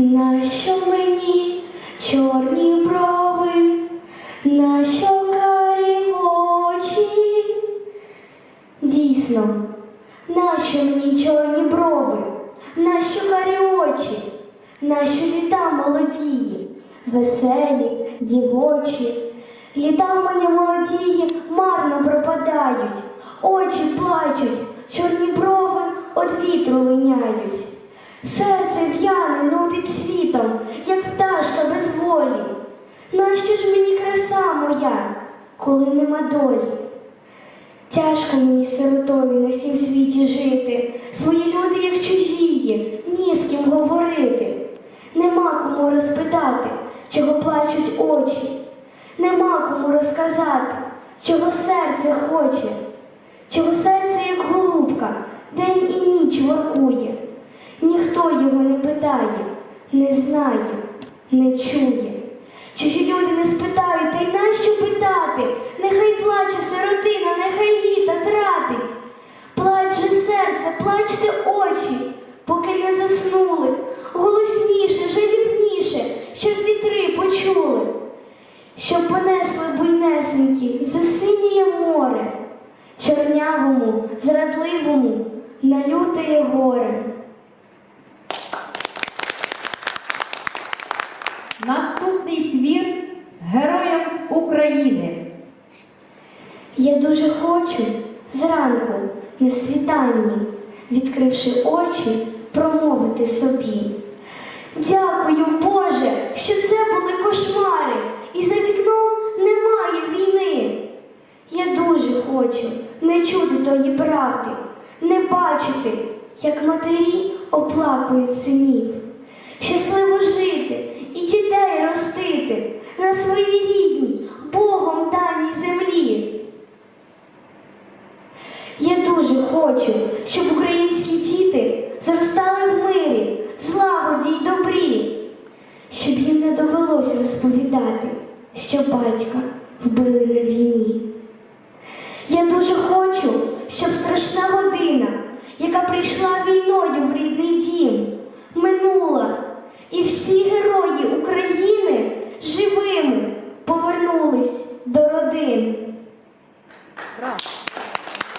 Нащо мені чорні брови, нащо карі очі? Дійсно, нащо мені чорні брови, нащо карі очі, нащо літа молодії, веселі, дівочі, літа мої молодії марно пропадають, очі плачуть, чорні брови од вітру линяють. Серце в'яне коли нема долі? Тяжко мені сиротою на сім світі жити, свої люди, як чужії, ні з ким говорити. Нема кому розпитати, чого плачуть очі, нема кому розказати, чого серце хоче, чого серце, як голубка, день і ніч воркує. Ніхто його не питає, не знає, не чує. Чужі люди не спитають, та й понесли за синіє море, чорнявому, зрадливому, на лютеє горе. Наступний твір Героям України. Я дуже хочу зранку на світанні, відкривши очі, промовити собі. Дякую, Боже, що це були кошмари, і за вікном немає війни. Я дуже хочу не чути тої правди, не бачити, як матері оплакують синів. Щасливо жити і дітей ростити на своїй рідній, Богом даній землі. Я дуже хочу, щоб українські діти зростали в мирі, злагоді й добрі, щоб їм не довелося розповідати, що батька вбили на війні. Я дуже хочу,